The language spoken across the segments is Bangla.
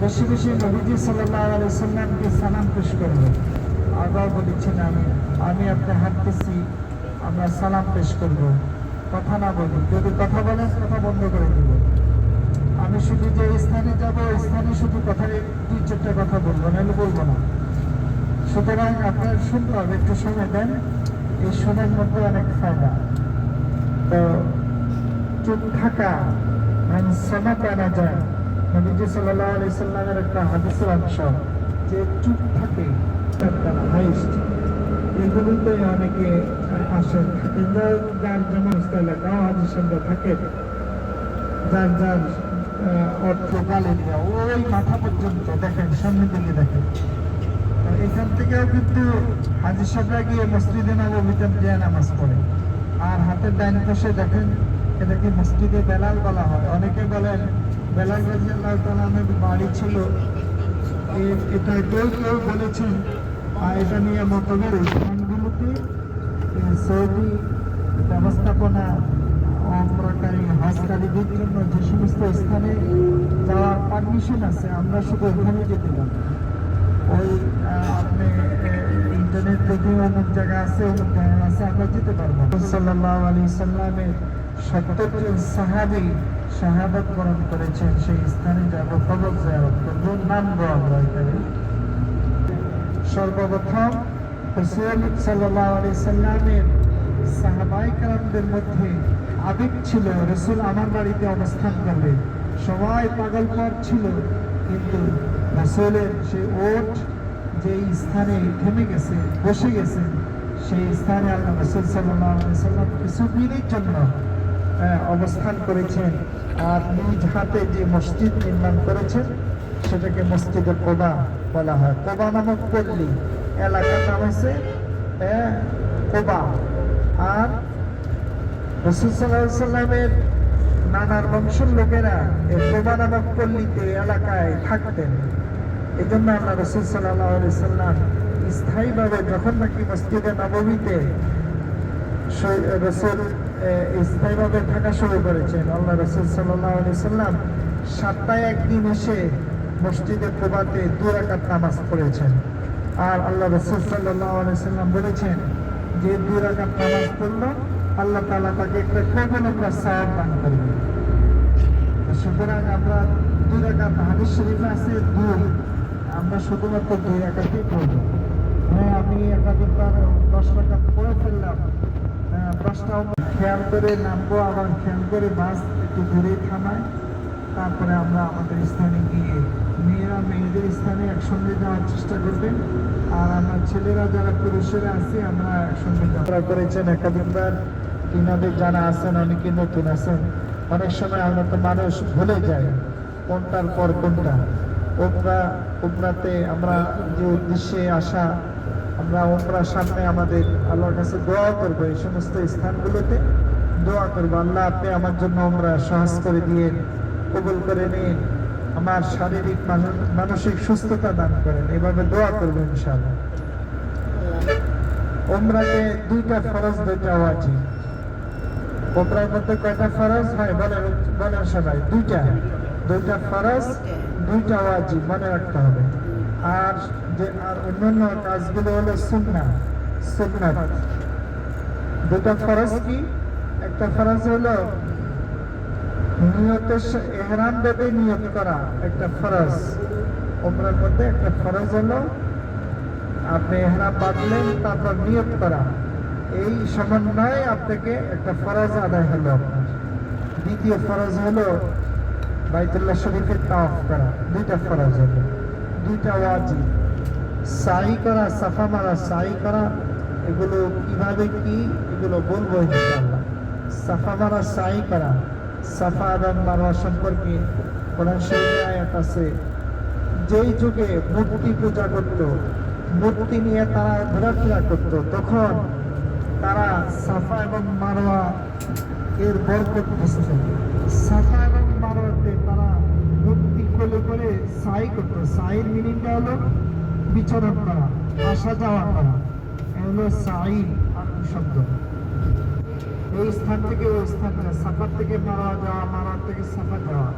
বেশি বেশি নবীজি সাল্লাহ আলাই সাল্লামকে সালাম পেশ করব। আবার বলেছেন আমি আমি আপনার হাঁটতেছি আমরা সালাম পেশ করব। কথা না বলি, যদি কথা বলেন, কথা বন্ধ করে আমি শুধু যে স্থানে যাব স্থানে শুধু কথা দুই চারটা কথা বলব, নাহলে বলব না। সুতরাং আপনার শুনতে হবে একটু সময় দেন, এই শোনার মধ্যে অনেক ফায়দা। তো চুপ থাকা মানে সমা পানা যায়। নবীজি সাল্লাহ আলি সাল্লামের একটা হাদিসের অংশ, যে চুপ থাকে হাইস্ট এগুলোতে অনেকে আসে যার যেমন এলাকাও হাজির থাকে, যার যার অর্থ গালে দেওয়া ওই মাথা পর্যন্ত দেখেন সামনের দিকে দেখেন। এখান থেকেও কিন্তু হাজির সাহেবরা গিয়ে মসজিদে নবমীতে যায় নামাজ পড়ে। আর হাতের ডাইন পাশে দেখেন এটাকে মসজিদে বেলাল বলা হয়। অনেকে বলেন, বেলাল রাজি আল্লাহ তালামের বাড়ি ছিল। এটা কেউ কেউ বলেছেন আর এটা নিয়ে এই স্থানগুলোতে সৌদি ব্যবস্থাপনা হজকারীদের জন্য যে সমস্ত স্থানে যাওয়ার পারমিশন আছে, আমরা শুধু ওখানে যেতে পারি ওই আপনি ইন্টারনেট থেকে অমুক জায়গা আছে, অমুক জায়গা আছে, আমরা যেতে পারব সাল্লাহ আলী সাল্লামের সত্তর জন সাহাবি শাহাদত বরণ করেছেন, সেই স্থানে যাব, কবর জায়ারত করব নামবো আমরা এখানে সর্বপ্রথম হুসেন সাল্লাহ আলী সাল্লামের সাহাবাই কালামদের মধ্যে আবেগ ছিল, রসুল আমার বাড়িতে অবস্থান করবে। সবাই পাগল পর ছিল, কিন্তু রসুলের সে ওট যে স্থানে থেমে গেছে, বসে গেছে, সেই স্থানে আল্লাহ রসুল সাল্লাম কিছু মিনিট জন্য অবস্থান করেছেন। আর নিজ হাতে যে মসজিদ নির্মাণ করেছেন, সেটাকে মসজিদে কোবা বলা হয়। কোবা নামক পল্লী এলাকার নাম হচ্ছে কোবা। আর রসুল সাল্লাহ নানার বংশের লোকেরা এই কোবা নামক পল্লীতে এলাকায় থাকতেন। এই জন্য আল্লাহ রসুল সাল্লাহ সাল্লাম স্থায়ীভাবে যখন নাকি মসজিদে নবমীতে রসুল স্থায়ীভাবে থাকা শুরু করেছেন, আল্লাহ রসুল সাল্লাহ সাল্লাম সাতটায় একদিন এসে মসজিদে প্রবাতে দু রাকাত নামাজ পড়েছেন। আর আল্লাহ রসুল সাল্লাহ সাল্লাম বলেছেন যে দু রাকাত নামাজ পড়ল আল্লাহ তালা তাকে একটা কখন আমরা সাহায্য দান করবে সুতরাং আমরা দুই রাকাত হাদিস শরীফে আছে দুই। আমরা শুধুমাত্র দুই রাকাতই পড়ব। হ্যাঁ আমি একাধিকবার দশ টাকা পড়ে ফেললাম। হ্যাঁ, দশটা খেয়াল করে নামবো আবার খেয়াল করে বাস একটু দূরেই থামায় তারপরে আমরা আমাদের স্থানে গিয়ে মেয়েরা মেয়েদের স্থানে একসঙ্গে যাওয়ার চেষ্টা করবেন। আর আমরা ছেলেরা যারা পুরুষেরা আছি আমরা একসঙ্গে যাত্রা করেছেন একাধিকবার কিনাদের যারা আছেন, অনেকে নতুন আছেন। অনেক সময় আমরা তো মানুষ ভুলে যাই, কোনটার পর কোনটা। ওমরা ওমরাতে আমরা যে উদ্দেশ্যে আসা, আমরা ওমরার সামনে আমাদের আল্লাহর কাছে দোয়া করব এই সমস্ত স্থানগুলোতে। দোয়া করব, আল্লাহ আপনি আমার জন্য ওমরা সহজ করে দিয়ে কবুল করে নিন, আমার শারীরিক মানস- মানসিক সুস্থতা দান করেন। এভাবে দোয়া করব ইনশাআল্লাহ। ওমরাতে দুইটা ফরজ দুইটা ওয়াজিব। ওমরার মধ্যে কয়টা ফরজ? হয়, বলেন বলেন সবাই। দুইটা। দুইটা ফরজ, দুইটা ওয়াজিব, মনে রাখতে হবে। আর যে, আর অন্যান্য কাজগুলো হলো সুন্না সুন্নাত দুটা ফরজ কি? একটা ফরজ হলো নিয়তের এহরাম বেঁধে নিয়ত করা, একটা ফরজ। ওমরার মধ্যে একটা ফরজ হলো আপনি এহরাম বাঁধলেন তারপর নিয়ত করা। এই সমন্বয়ে আপনাকে একটা ফরজ আদায় হলো। দ্বিতীয় ফরজ হলো বাইতুল্লাহ শরীফের তাওয়াফ করা। দুইটা ফরজ হলো। দুইটা ওয়াজিব। সাই করা, সাফা মারা, সাই করা, এগুলো কীভাবে কি, এগুলো বলব সাফা মারা, সাই করা। সাফা এবং মারোয়া সম্পর্কে কোরআন শরীফে আয়াত আছে। যেই যুগে মূর্তি পূজা করত, মূর্তি নিয়ে তারা ঘোরাফেরা করত, তখন তারা সাফা এবং মারোয়া এর বরকত বুঝতেন সাফা এবং মারোয়াতে তারা ভক্তি করে করে সাই করতো। সাইয়ের মিনিংটা হলো বিচরণ করা, আসা যাওয়া করা। হলো সাই আর শব্দ। এই স্থান থেকে ওই স্থান সাফার থেকে মারা যাওয়া মারার থেকে সাফা যাওয়া।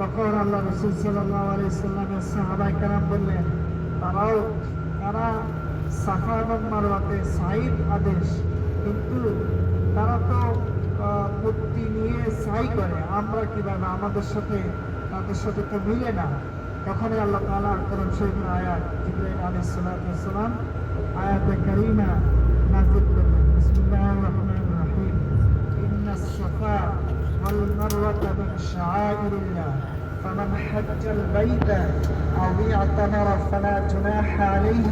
তখন আল্লাহ রসুল সাল্লাহ আলি সাল্লামের সাহাবাই কারাম বললেন, তারাও, তারা সাফা এবং মারোয়াতে সাইর আদেশ কিন্তু তারা তো আহ, মূর্তি নিয়ে সাই করে আমরা কিভাবে আমাদের সাথে তাদের সাথে তো মিলে না তখনই আল্লাহ তালা করম শরীফ আয়াত জিব্রাইল আলী সালাম আয়াতে কারিমা নাজিল করলেন বিসমিল্লাহির রহমানির রহিম ইন্না الصفا والمروة من شعائر الله فمن حج البيت أو اعتمر فلا جناح عليه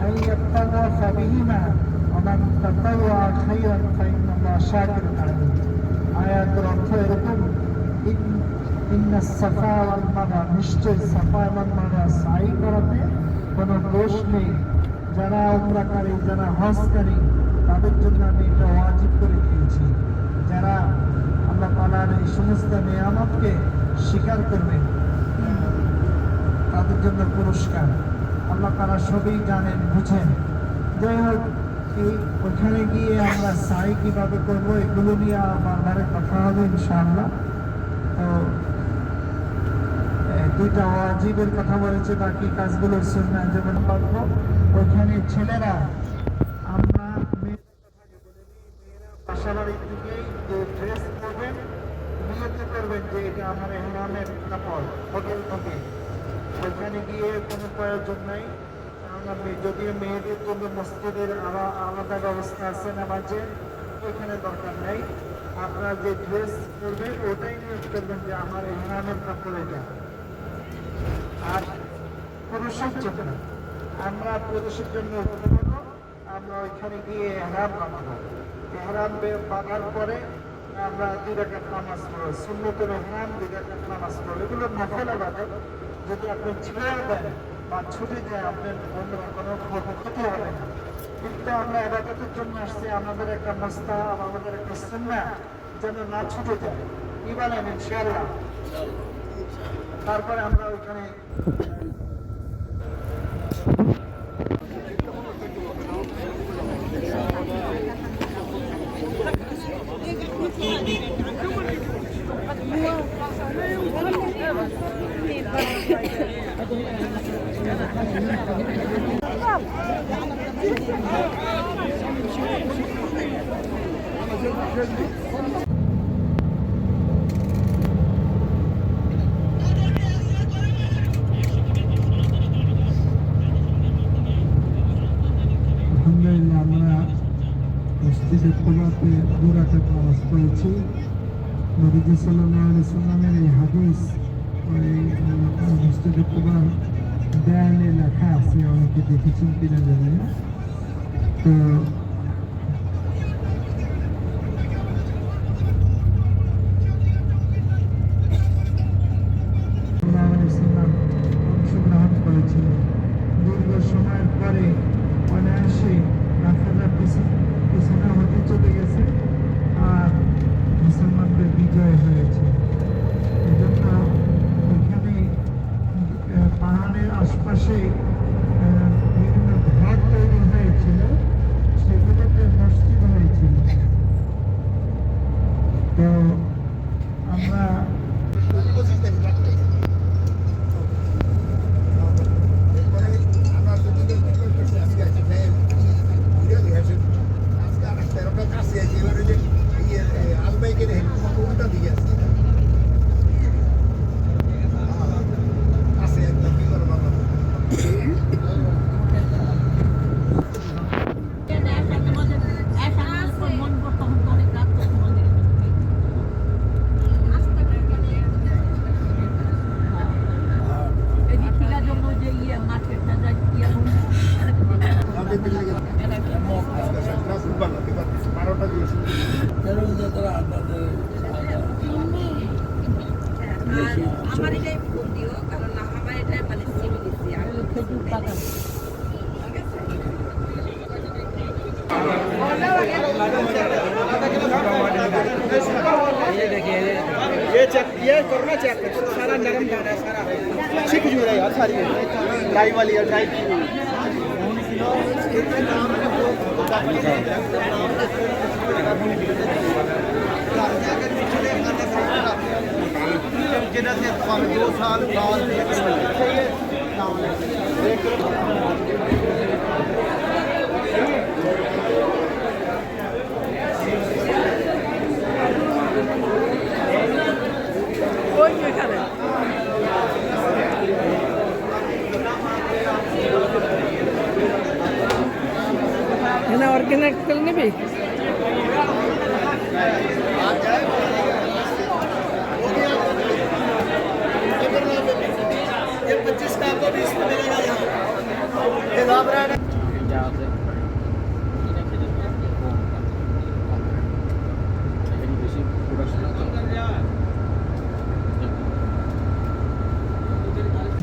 أن يطوف بهما ومن تطوع خيرا فإن الله شاكر عليم آيات অর্থ এরকম ইন- ইন্ন সাফা ওয়াল মারওয়া নিশ্চয় সাফা এবং মারওয়া সাই করাতে কোনো দোষ নেই যারা উমরাকারী যারা হজকারী তাদের জন্য আমি এটা ওয়াজিব করে দিয়েছি যারা আল্লাহ তাআলার এই সমস্ত নিয়ামতকে স্বীকার করবে তাদের জন্য পুরস্কার আল্লাহ তারা সবই জানেন বুঝেন যাই হোক এই ওখানে গিয়ে আমরা সাই কীভাবে করব এগুলো নিয়ে বারবারে কথা হবে ইনশাআল্লাহ। তো দুইটা ওয়াজিবের কথা বলেছে বাকি কাজগুলোর সুন্নাহ যেমন পারব ওখানে ছেলেরা আমরা মেয়েদের কথা আগে বলে দিই, মেয়েরা বাসাবাড়ি থেকেই যে ড্রেস পরবেন নিয়ত করবেন যে এটা আমার এহরামের কাপড় হোটেল থেকে। ওখানে গিয়ে কোনো প্রয়োজন নাই। যদিও মেয়েদের জন্য মসজিদের আলা- আলাদা ব্যবস্থা আছে নামাজে ওইখানে দরকার নেই। আপনারা যে ড্রেস করবেন ওটাই নিয়োগ করবেন যে আমার এহরামের কাপড় এটা। আর পুরুষের জন্য, আমরা পুরুষের জন্য আমরা ওইখানে গিয়ে এহরাম বানাবো। এহরাম বাঁধার পরে আমরা দুই রাকাত নামাজ পড়ব। সুন্নতের এহরাম দুই রাকাত নামাজ পড়ব। এগুলো নফল আবাদত। যদি আপনি ছেড়ে দেন বা ছুটে যায় আপনার অন্য কোনো ক্ষ- ক্ষতি হবে না। কিন্তু আমরা এবাদতের জন্য আসছি, আমাদের একটা মস্তা আমাদের একটা সুন্না যেন না ছুটে যায়। কি বলেন ইনশাআল্লাহ? তারপরে আমরা ওইখানে আলহামদুলিল্লাহ আমরা মসজিদে কোবাতে দু রাকাত নামাজ পড়েছি নবীজি সাল্লাল্লাহু আলাইহি সাল্লামের এই হাদিস ওই আহ, মসজিদে কোবার দেয়ালে লেখা আছে অনেকে দেখেছেন কিনা জানি না তো ये देखिए ये चेक ये करना चेक सारा नरम जा रहा है, सारा। छिप अच्छी खुशबू है यार सारी। ड्राई वाली है ड्राई की। दो साल बाद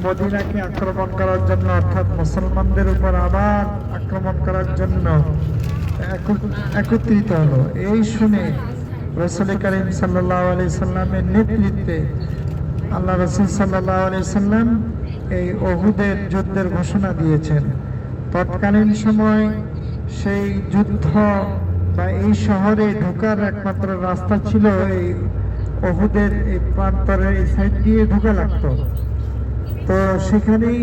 মদিনাকে আক্রমণ করার জন্য, অর্থাৎ মুসলমানদের উপর আবার আক্রমণ করার জন্য এক- একত্রিত হলো। এই শুনে রসুল করিম সাল্লাহ আলি সাল্লামের নেতৃত্বে আল্লাহ রসুল সাল্লাহ আলি সাল্লাম এই অহুদের যুদ্ধের ঘোষণা দিয়েছেন। তৎকালীন সময় সেই যুদ্ধ বা এই শহরে ঢোকার একমাত্র রাস্তা ছিল এই অহুদের এই প্রান্তরে এই সাইড দিয়ে ঢোকা লাগতো। তো সেখানেই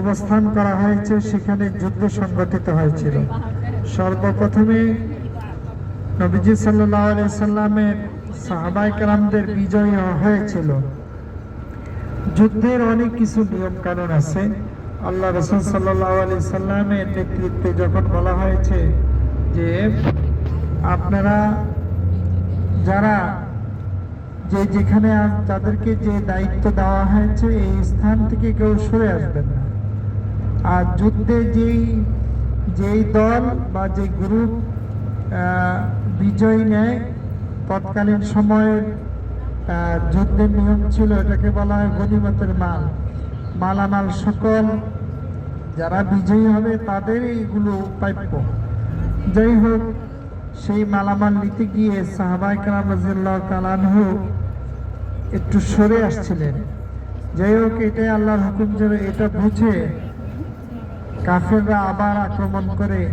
অবস্থান করা হয়েছে, সেখানে যুদ্ধ সংগঠিত হয়েছিল। সর্বপ্রথমে নবীজি সাল্লাহ সাল্লামের সাহাবাই কালামদের বিজয় হয়েছিল। যুদ্ধের অনেক কিছু নিয়ম কানুন আছে। আল্লাহ রসুল সাল্লাহ আলি সাল্লামের নেতৃত্বে যখন বলা হয়েছে যে আপনারা যারা যে যেখানে তাদেরকে যে দায়িত্ব দেওয়া হয়েছে, এই স্থান থেকে কেউ সরে আসবেন না। আর যুদ্ধে যেই যেই দল বা যে গ্রুপ বিজয় নেয়, তৎকালীন সময়ের যুদ্ধের নিয়ম ছিল এটাকে বলা হয় গণিমতের মাল। মালামাল সকল যারা বিজয়ী হবে তাদের এইগুলো প্রাপ্য। যাই হোক, সেই মালামাল নিতে গিয়ে সাহাবাই কালাম রাজিয়াল্লাহ তালানহু একটু সরে আসছিলেন। যাই হোক, এটাই আল্লাহর হুকুম যেন এটা বুঝে কাফেররা আবার আক্রমণ করে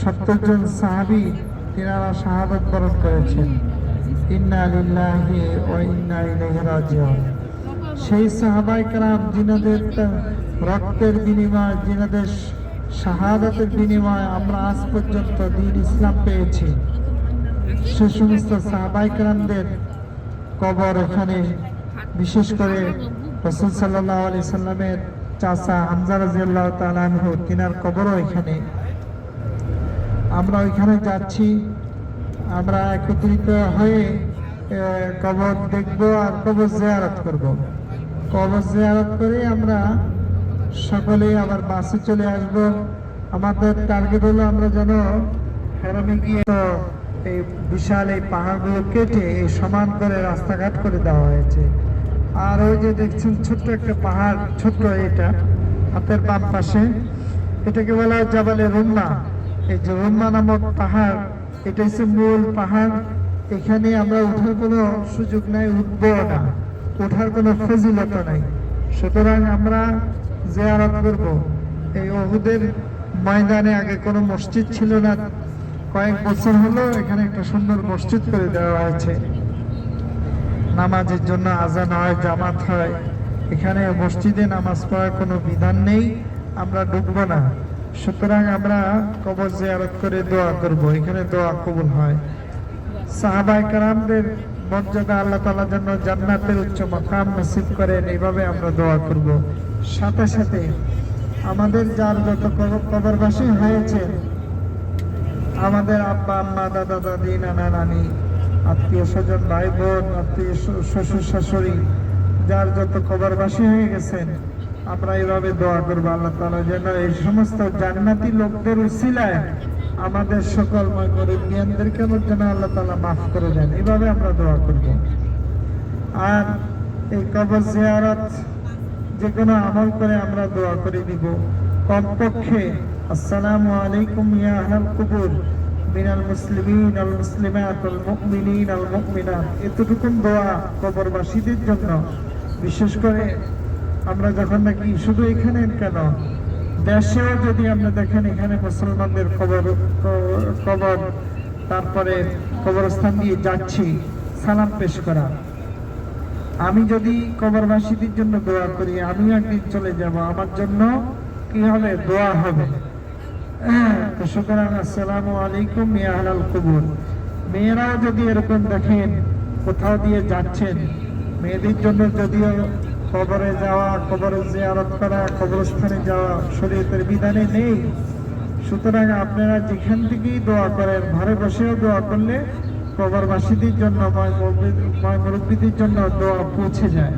সত্তর জন সাহাবি তিনারা শাহাদত বরণ করেছেন। ইন্না লিল্লাহি ওয়া ইন্না ইলাইহি রাজিউন। সেই সাহাবাই যিনাদের তা- রক্তের বিনিময়, যিনাদের শাহাদাতের বিনিময় আমরা আজ পর্যন্ত দিন ইসলাম পেয়েছি। সে সমস্ত সাহাবাই কালামদের কবর এখানে, বিশেষ করে রসুল সাল্লাহ আলি সাল্লামের চাচা হামজা রাজিয়াল্লাহ তিনার কবরও এখানে। আমরা ওইখানে যাচ্ছি, আমরা একত্রিত হয়ে কবর দেখব আর কবর জিয়ারত করব। কবর জিয়ারত করে আমরা সকলে আবার বাসে চলে আসব। আমাদের টার্গেট হলো আমরা যেন হেরামে গিয়ে এই বিশাল এই পাহাড়গুলো কেটে এই সমান করে রাস্তাঘাট করে দেওয়া হয়েছে। আর ওই যে দেখছেন ছোট্ট একটা পাহাড়, ছোট্ট এটা, হাতের বাম পাশে। এটাকে বলা হয় জাবালে রুম্মা এই যে রুম্মা নামক পাহাড়, এটা হচ্ছে মূল পাহাড়। এখানে আমরা ওঠার কোনো সুযোগ নাই উঠবো না। ওঠার কোনো ফজিলত নাই। সুতরাং আমরা জিয়ারত করব। এই অহুদের ময়দানে আগে কোনো মসজিদ ছিল না কয়েক বছর হলো এখানে একটা সুন্দর মসজিদ করে দেওয়া হয়েছে। নামাজের জন্য আজান হয়, জামাত হয়। এখানে মসজিদে নামাজ পড়ার কোনো বিধান নেই, আমরা ঢুকবো না। সুতরাং আমরা কবর জিয়ারত করে দোয়া করব, এখানে দোয়া কবুল হয়। সাহাবাই কারামদের মর্যাদা আল্লাহ তালা যেন জান্নাতের উচ্চ মাকাম নসিব করেন, এইভাবে আমরা দোয়া করব। সাথে সাথে আমাদের যার যত কবরবাসী হয়েছে আমাদের আব্বা, আম্মা, দাদা, দাদি, নানা, নানি, আত্মীয় স্বজন ভাই বোন আত্মীয় শ্বশুর, শাশুড়ি, যার যত কবরবাসী হয়ে গেছেন, আমরা এইভাবে দোয়া করব আল্লাহ তালা যেন এই সমস্ত জান্নাতি লোকদের উসিলায় আমাদের সকল মুরব্বিয়ানদেরকে যেন আল্লাহ তালা মাফ করে দেন। এইভাবে আমরা দোয়া করব। আর এই কবর জিয়ারত যে কোনো আমল করে আমরা দোয়া করে দিব। কমপক্ষে আসসালামু আলাইকুম ইয়া আহলাল কুবুর। মিনাল মুসলিমিন, আল মুসলিমাত, আল মুমিনিন, আল মুমিনাত। এতটুকুন দোয়া কবরবাসীদের জন্য। বিশেষ করে আমরা যখন নাকি শুধু এখানে কেন? দেশেও যদি আমরা দেখেন এখানে মুসলমানদের খবর কবর, তারপরে কবরস্থান দিয়ে যাচ্ছি, সালাম পেশ করা। আমি যদি কবরবাসীদের জন্য দোয়া করি, আমিও একদিন চলে যাব। আমার জন্য কি হবে? দোয়া হবে। তো সুতরাং আলাইকুম ইয়া মেয়েরাও যদি এরকম দেখেন কোথাও দিয়ে যাচ্ছেন মেয়েদের জন্য যদিও কবরে যাওয়া কবরে জিয়ারত করা কবরস্থানে যাওয়া শরীয়তের বিধানে নেই সুতরাং আপনারা যেখান থেকেই দোয়া করেন ঘরে বসেও দোয়া করলে কবরবাসীদের জন্য মুরব্বীদের জন্য দোয়া পৌঁছে যায়